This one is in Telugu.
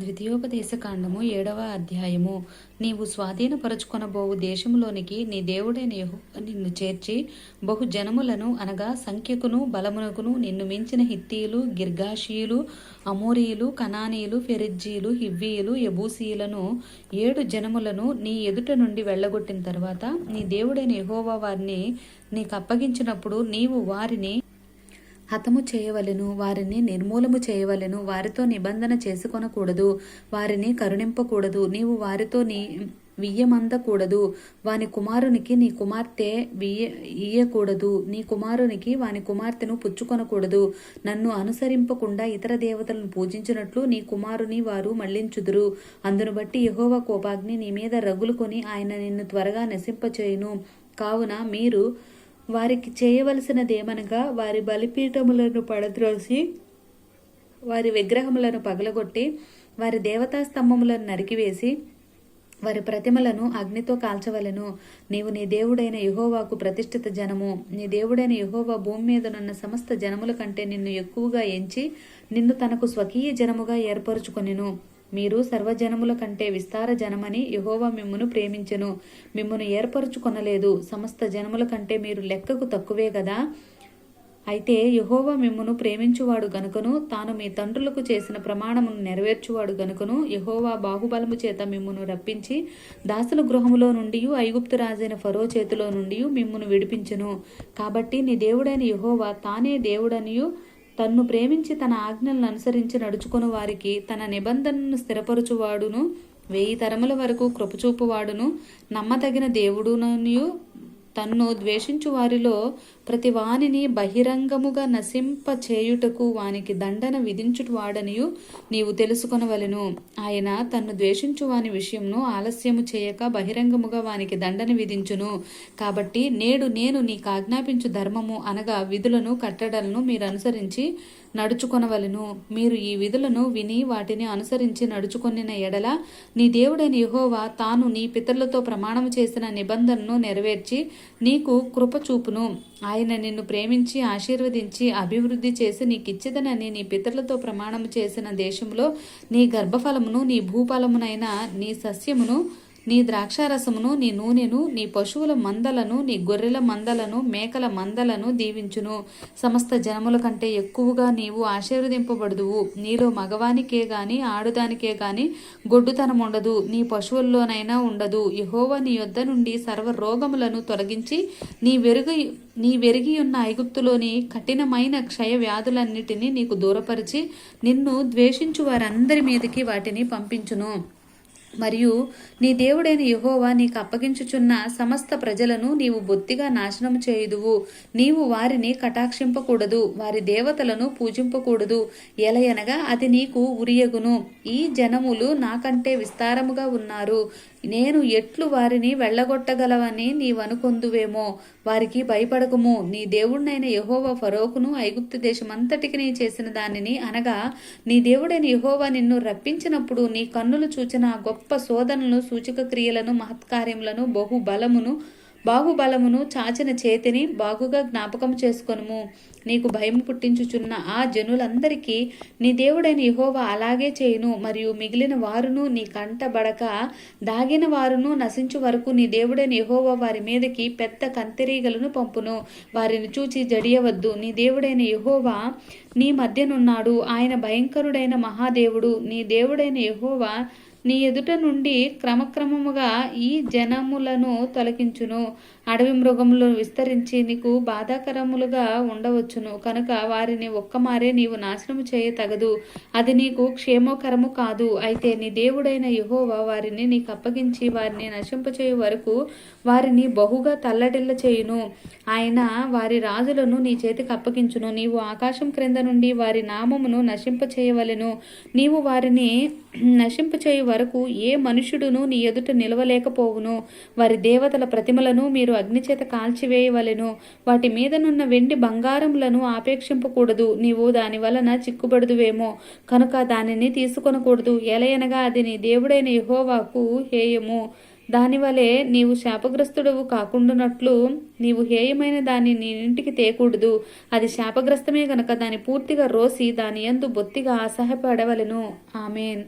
ద్వితీయోపదేశ కాండము ఏడవ అధ్యాయము. నీవు స్వాధీనపరచుకొనబోవు దేశములోనికి నీ దేవుడైన నిన్ను చేర్చి బహు జనములను అనగా సంఖ్యకును బలమునకును నిన్ను మించిన హిత్తీయులు గిర్గాషీయులు అమోరీయులు కనానీయులు ఫెరిజ్జీలు హివ్వీయులు ఎబూసీయులను ఏడు జనములను నీ ఎదుట నుండి వెళ్ళగొట్టిన తర్వాత నీ దేవుడైన యహోవా వారిని నీకు అప్పగించినప్పుడు నీవు వారిని హతము చేయవలెను వారిని నిర్మూలము చేయవలెను వారితో నిబంధన చేసుకొనకూడదు వారిని కరుణింపకూడదు నీవు వారితో నీ వియ్యమందకూడదు వాని కుమారునికి నీ కుమార్తె వియ్య ఇయ్యకూడదు నీ కుమారునికి వాని కుమార్తెను పుచ్చుకొనకూడదు నన్ను అనుసరింపకుండా ఇతర దేవతలను పూజించినట్లు నీ కుమారుని వారు మళ్ళించుదురు అందును బట్టి యహోవ కోపాగ్ని నీ మీద రగులుకొని ఆయన నిన్ను త్వరగా నశింపచేయును. కావున మీరు వారికి చేయవలసినదేమనగా వారి బలిపీఠములను పడద్రోసి వారి విగ్రహములను పగలగొట్టి వారి దేవతా స్తంభములను నరికివేసి వారి ప్రతిమలను అగ్నితో కాల్చవలెను. నీవు నీ దేవుడైన యహోవాకు ప్రతిష్ఠిత జనము. నీ దేవుడైన యహోవా భూమి మీదనున్న సమస్త జనముల కంటే నిన్ను ఎక్కువగా ఎంచి నిన్ను తనకు స్వకీయ జనముగా ఏర్పరచుకొనెను. మీరు సర్వజనముల కంటే విస్తార జనమని యహోవా మిమ్మును ప్రేమించెను. మిమ్మును ఏర్పరచుకొనలేదు. సమస్త జనముల కంటే మీరు లెక్కకు తక్కువే కదా అయితే యహోవా మిమ్మును ప్రేమించువాడు గనుకను తాను మీ తండ్రులకు చేసిన ప్రమాణమును నెరవేర్చువాడు గనుకను యహోవా బాహుబలము చేత మిమ్మును రప్పించి దాసుల గృహములో నుండి ఐగుప్తు రాజైన ఫరో చేతిలో నుండి మిమ్మును విడిపించును. కాబట్టి నీ దేవుడైన యహోవా తానే దేవుడనియు తన్ను ప్రేమించి తన ఆజ్ఞలను అనుసరించి నడుచుకుని వారికి తన నిబంధనను స్థిరపరచువాడును. వెయ్యి తరముల వరకు కృపచూపువాడును. నమ్మదగిన దేవుడుననియు తన్ను ద్వేషించు వారిలో ప్రతి వానిని బహిరంగముగా నశింప చేయుటకు వానికి దండన విధించుట వాడనియు నీవు తెలుసుకొనవలెను. ఆయన తన్ను ద్వేషించు వాని విషయంను ఆలస్యము చేయక బహిరంగముగా వానికి దండన విధించును. కాబట్టి నేడు నేను నీకు ఆజ్ఞాపించు ధర్మము అనగా విధులను కట్టడలను మీరు అనుసరించి నడుచుకొనవలెను. మీరు ఈ విధులను విని వాటిని అనుసరించి నడుచుకొనిన ఎడల నీ దేవుడైన యహోవా తాను నీ పితరులతో ప్రమాణము చేసిన నిబంధనను నెరవేర్చి నీకు కృపచూపును ఆయన నిన్ను ప్రేమించి ఆశీర్వదించి అభివృద్ధి చేసి నీకిచ్చిదనని నీ పితరులతో ప్రమాణము చేసిన దేశంలో నీ గర్భఫలమును నీ భూఫలమునైన నీ సస్యమును నీ ద్రాక్షారసమును నీ నూనెను నీ పశువుల మందలను నీ గొర్రెల మందలను మేకల మందలను దీవించును. సమస్త జనముల కంటే ఎక్కువగా నీవు ఆశీర్వదింపబడుదువు. నీలో మగవానికే గాని ఆడుదానికే గాని గొడ్డుతనం ఉండదు నీ పశువుల్లోనైనా ఉండదు. యహోవా నీ యొద్ద నుండి సర్వ రోగములను తొలగించి నీ వెరుగు నీ వెరిగి ఉన్న ఐగుప్తులోని కఠినమైన క్షయ వ్యాధులన్నిటినీ నీకు దూరపరిచి నిన్ను ద్వేషించు వారందరి మీదకి వాటిని పంపించును. మరియు నీ దేవుడైన యహోవా నీకు అప్పగించుచున్న సమస్త ప్రజలను నీవు బొత్తిగా నాశనం చేయుదువు. నీవు వారిని కటాక్షింపకూడదు వారి దేవతలను పూజింపకూడదు. ఎలయనగా అది నీకు ఉరియగును. ఈ జనములు నాకంటే విస్తారముగా ఉన్నారు. నేను ఎట్లు వారిని వెళ్ళగొట్టగలవని నీవనుకొందువేమో. వారికి భయపడకము. నీ దేవుడినైన యహోవ ఫరోకును ఐగుప్తు దేశమంతటికి నీ చేసిన దానిని అనగా నీ దేవుడైన యహోవా నిన్ను రప్పించినప్పుడు నీ కన్నులు చూచిన గొప్ప గొప్ప శోధనలను సూచక క్రియలను మహత్కార్యములను బహుబలమును బాహుబలమును చాచిన చేతిని బాగుగా జ్ఞాపకం చేసుకొనుము. నీకు భయం పుట్టించుచున్న ఆ జనులందరికీ నీ దేవుడైన యహోవా అలాగే చేయును. మరియు మిగిలిన వారును నీ కంటబడక దాగిన వారును నశించు వరకు నీ దేవుడైన యహోవా వారి మీదకి పెద్ద కంతిరీగలను పంపును. వారిని చూచి జడియవద్దు. నీ దేవుడైన యహోవా నీ మధ్యనున్నాడు. ఆయన భయంకరుడైన మహాదేవుడు. నీ దేవుడైన యహోవా నీ ఎదుట నుండి క్రమక్రమముగా ఈ జనములను తొలగించును. అడవి మృగములు విస్తరించి నీకు బాధాకరములుగా ఉండవచ్చును. కనుక వారిని ఒక్కమారే నీవు నాశనము చేయ తగదు. అది నీకు క్షేమకరము కాదు. అయితే నీ దేవుడైన యహోవా వారిని నీకు అప్పగించి వారిని నశింపచేయు వరకు వారిని బహుగా తల్లడిల్ల చేయును. ఆయన వారి రాజులను నీ చేతికి అప్పగించును. నీవు ఆకాశం క్రింద నుండి వారి నామమును నశింపచేయవలెను. నీవు వారిని నశింపచేయు వరకు ఏ మనుషుడును నీ ఎదుట నిలవలేకపోవును. వారి దేవతల ప్రతిమలను మీరు అగ్నిచేత కాల్చివేయవలెను. వాటి మీదనున్న వెండి బంగారములను ఆపేక్షింపకూడదు. నీవు దాని వలన చిక్కుబడుదువేమో. కనుక దానిని తీసుకొనకూడదు. ఎలయనగా అది నీ దేవుడైన యహోవాకు హేయము. దానివలే నీవు శాపగ్రస్తుడవు కాకుండానట్లు నీవు హేయమైన దాన్ని నీ ఇంటికి తేకూడదు. అది శాపగ్రస్తమే గనక దాన్ని పూర్తిగా రోసి దాని ఎందు బొత్తిగా అసహ్యపడవలను. ఆమెన్.